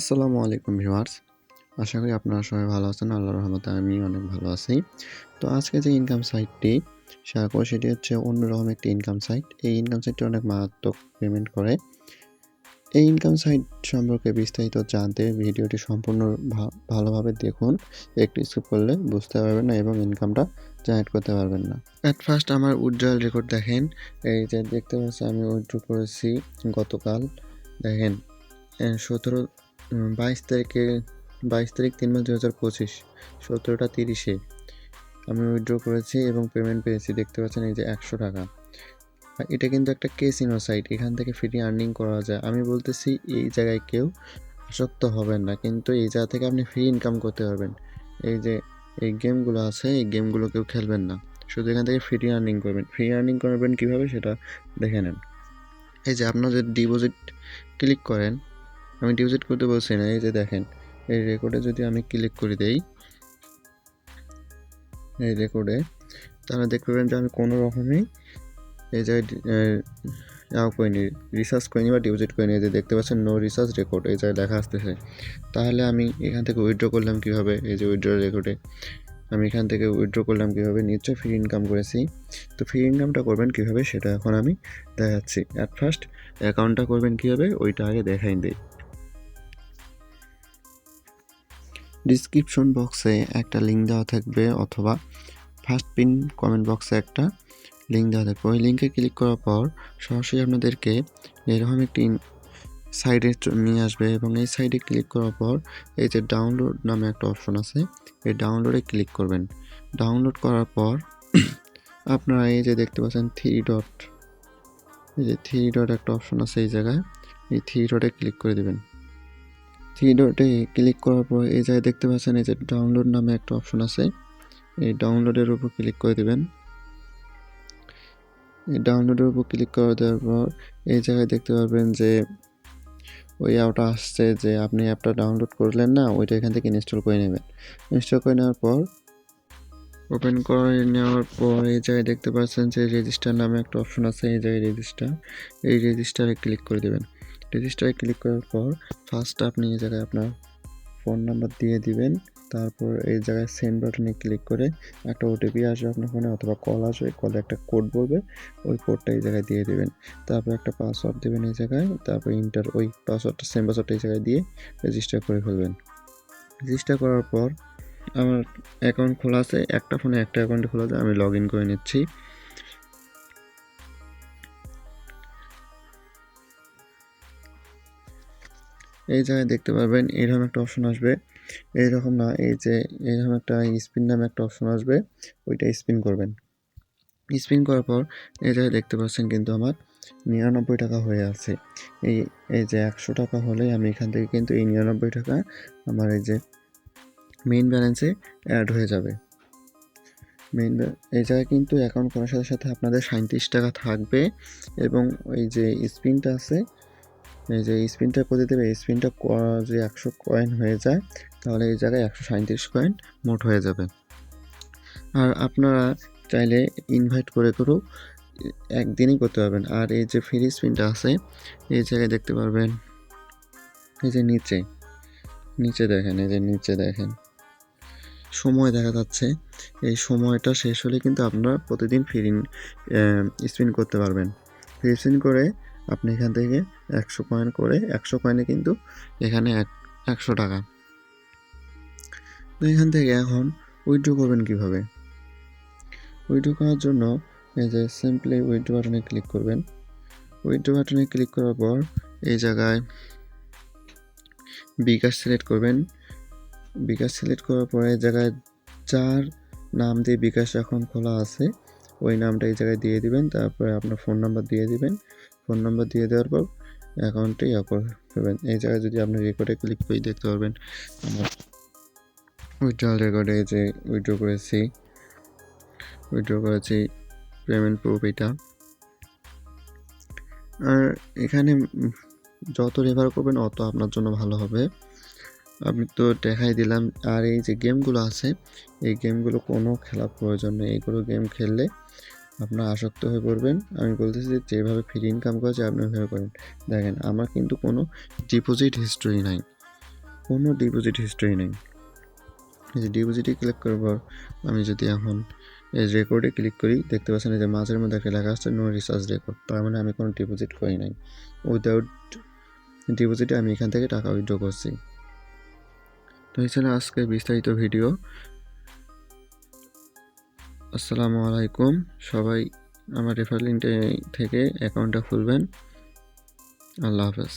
আসসালামু আলাইকুম ভিউয়ার্স। আশা করি আপনারা সবাই ভালো আছেন, আল্লাহর রহমতে আমি অনেক ভালো আছি। তো আজকে যে ইনকাম সাইটটি শেয়ার করব সেটি হচ্ছে অন্যরকম একটি ইনকাম সাইট এই ইনকাম সাইটটি অনেক মারাত্মক পেমেন্ট করে। এই ইনকাম সাইট সম্পর্কে বিস্তারিত জানতে ভিডিওটি সম্পূর্ণ ভালোভাবে দেখুন। একটু স্কিপ করলে বুঝতে পারবেন না এবং ইনকামটা জেনারেট করতে পারবেন না। অ্যাট ফার্স্ট আমার উজ্জ্বল রেকর্ড দেখেন। এই যে দেখতে পাচ্ছি আমি উইথড্র করেছি গতকাল। দেখেন সতেরো বাইশ তারিখে, বাইশ তারিখ তিন মাস দু হাজার পঁচিশ, সতেরোটা তিরিশে আমি উইথড্র করেছি এবং পেমেন্ট পেয়েছি। দেখতে পাচ্ছেন এই যে একশো টাকা। এটা কিন্তু একটা কেসিনো সাইট এখান থেকে ফ্রি আর্নিং করা যায়। আমি বলতেছি এই জায়গায় কেউ আসক্ত হবেন না, কিন্তু এই জায়গা থেকে আপনি ফ্রি ইনকাম করতে পারবেন। এই যে এই গেমগুলো আছে, এই গেমগুলো কেউ খেলবেন না। শুধু এখান থেকে ফ্রি আর্নিং করবেন। ফ্রি আর্নিং করবেন কীভাবে সেটা দেখে নেন। এই যে আপনার যদি ডিপোজিট ক্লিক করেন আমি ডিপোজিট করতে বলছি না, এই যে দেখেন, এই রেকর্ডে যদি আমি ক্লিক করে দেই, এই রেকর্ডে তাহলে দেখতে পাবেন যে আমি কোনো রকমই এই জায়গায় যাও করিনি রিসার্চ করিনি বা ডিপোজিট করিনি যে দেখতে পাচ্ছেন নো রিসার্চ রেকর্ড এই জায়গায় লেখা আসতেছে। তাহলে আমি এখান থেকে উইথড্র করলাম কীভাবে? এই যে উইথড্র রেকর্ডে আমি এখান থেকে উইথড্র করলাম কীভাবে? নিশ্চয়ই ফ্রি ইনকাম করেছি। তো ফ্রি ইনকামটা করবেন কীভাবে? সেটা এখন আমি দেখাচ্ছি। অ্যাট ফার্স্ট অ্যাকাউন্টটা করবেন কীভাবে? ওইটা আগে দেখাই দিই। ডিসক্রিপশন বক্সে একটা লিঙ্ক দেওয়া থাকবে অথবা ফার্স্ট পিন কমেন্ট বক্সে একটা লিঙ্ক দেওয়া থাকবে। ওই লিঙ্কে ক্লিক করার পর সরাসরি আপনাদেরকে এরকম একটি সাইডে নিয়ে আসবে এবং এই সাইডে ক্লিক করার পর এই যে ডাউনলোড নামে একটা অপশন আছে, এই ডাউনলোডে ক্লিক করবেন। ডাউনলোড করার পর আপনারা এই যে দেখতে পাচ্ছেন থ্রি ডট এই যে থ্রি ডট একটা অপশন আছে এই জায়গায়, এই থ্রি ডটে ক্লিক করে দেবেন। থ্রি ডটে ক্লিক করার পর এই জায়গায় দেখতে পাচ্ছেন এই যে ডাউনলোড নামে একটা অপশন আছে। এই ডাউনলোডের উপর ক্লিক করে দেবেন। এই ডাউনলোডের উপর ক্লিক করে দেওয়ার পর এই জায়গায় দেখতে পারবেন যে ওই অ্যাপটা আসছে যে আপনি অ্যাপটা ডাউনলোড করলেন না, ওইটা এখান থেকে ইনস্টল করে নেবেন। ইনস্টল করে নেওয়ার পর ওপেন করে নেওয়ার পর এই জায়গায় দেখতে পাচ্ছেন যে রেজিস্টার নামে একটা অপশন আছে, এই জায়গায় রেজিস্টার এই রেজিস্টারে ক্লিক করে দেবেন। রেজিস্টারে ক্লিক করার পর ফার্স্ট আপনি এই জায়গায় আপনার ফোন নাম্বার দিয়ে দিবেন। তারপর এই জায়গায় সেন্ড বাটনে ক্লিক করে একটা ওটিপি আসবে আপনার ফোনে অথবা কল আসবে কলে একটা কোড বলবে, ওই কোডটা এই জায়গায় দিয়ে দেবেন। তারপর একটা পাসওয়ার্ড দেবেন এই জায়গায়, তারপর ইন্টার ওই পাসওয়ার্ডটা সেম পাসওয়ার্ডটা এই জায়গায় দিয়ে রেজিস্টার করে ফেলবেন। রেজিস্টার করার পর আমার অ্যাকাউন্ট খোলা আছে, একটা ফোনে একটা অ্যাকাউন্টে খোলা আছে, আমি লগ ইন করে নিচ্ছি। এই জায়গায় দেখতে পারবেন, এরকম একটা অপশন আসবে। এইরকম না, এই যে এরকম একটা স্পিন নামে একটা অপশন আসবে, ওইটা স্পিন করবেন। স্পিন করার পর এই জায়গায় দেখতে পাচ্ছেন কিন্তু আমার নিরানব্বই টাকা হয়ে আছে। এই এই যে একশো টাকা হলে আমি এখান থেকে কিন্তু এই নিরানব্বই টাকা আমার এই যে মেইন ব্যালেন্সে অ্যাড হয়ে যাবে। মেইন এই জায়গায় কিন্তু অ্যাকাউন্ট করার সাথে সাথে আপনাদের সাঁত্রিশ টাকা থাকবে এবং ওই যে স্পিনটা আছে এই যে স্পিনটা করে দেবে এই স্পিনটা যে একশো কয়েন হয়ে যায়, তাহলে এই জায়গায় একশো সাঁত্রিশ কয়েন মোট হয়ে যাবে। আর আপনারা চাইলে ইনভাইট করে করেও একদিনই করতে পারবেন। আর এই যে ফ্রি স্পিনটা আছে, এই জায়গায় দেখতে পারবেন, এই যে নিচে নিচে দেখেন, এই যে নিচে দেখেন। সময় দেখা যাচ্ছে, এই সময়টা শেষ হলে কিন্তু আপনারা প্রতিদিন ফ্রি স্পিন করতে পারবেন। ফ্রি স্পিন করে আপনি এখান থেকে একশো কয়েন করে, একশো কয়েনে কিন্তু এখানে এক, একশো টাকা। তো এখান থেকে এখন উইথড্র করবেন কীভাবে? উইথড্র করার জন্য এই যে সিম্পলি উইথড্র বাটনে ক্লিক করবেন। উইথড্র বাটনে ক্লিক করার পর এই জায়গায় বিকাশ সিলেক্ট করবেন। বিকাশ সিলেক্ট করার পর এই জায়গায় যার নাম দিয়ে বিকাশ এখন খোলা আছে, ওই নামটা এই জায়গায় দিয়ে দিবেন, তারপরে আপনার ফোন নাম্বার দিয়ে দিবেন। ফোন নাম্বার দিয়ে দেওয়ার পর অ্যাকাউন্টে ইয়ে করবেন। এই জায়গায় যদি আপনি রেকর্ডে ক্লিক করে দেখতে পারবেন, আমার উইথড্রল রেকর্ডে যে উইথড্র করেছি উইথড্র করেছি পেমেন্ট প্রুফ এটা। আর এখানে যত রেফার করবেন অত আপনার জন্য ভালো হবে। আমি তো দেখাই দিলাম। আর এই যে গেমগুলো আছে, এই গেমগুলো কোনো খেলার প্রয়োজন নেই। এইগুলো গেম খেললে আপনার আসক্ত হয়ে পড়বেন। আমি বলতেছি যে, যেভাবে ফ্রি ইনকাম করা যায় আপনি ওইভাবে করেন। দেখেন, আমার কিন্তু কোনো ডিপোজিট হিস্টোরি নাই। কোনো ডিপোজিট হিস্ট্রি নেই। এই যে ডিপোজিটে ক্লিক করব আমি যদি এখন এই রেকর্ডে ক্লিক করি, দেখতে পাচ্ছেন যে মাঝের মধ্যে একটা লেখা আসছে নো রিচার্জ রেকর্ড তার মানে আমি কোনো ডিপোজিট করি নাই। উইদাউট ডিপোজিটে আমি এখান থেকে টাকা উইথড্র করছি। তো এই ছিল আজকে বিস্তারিত ভিডিও আসসালামু আলাইকুম। সবাই আমার রেফার লিঙ্কটা থেকে অ্যাকাউন্টটা খুলবেন। আল্লাহ হাফেজ।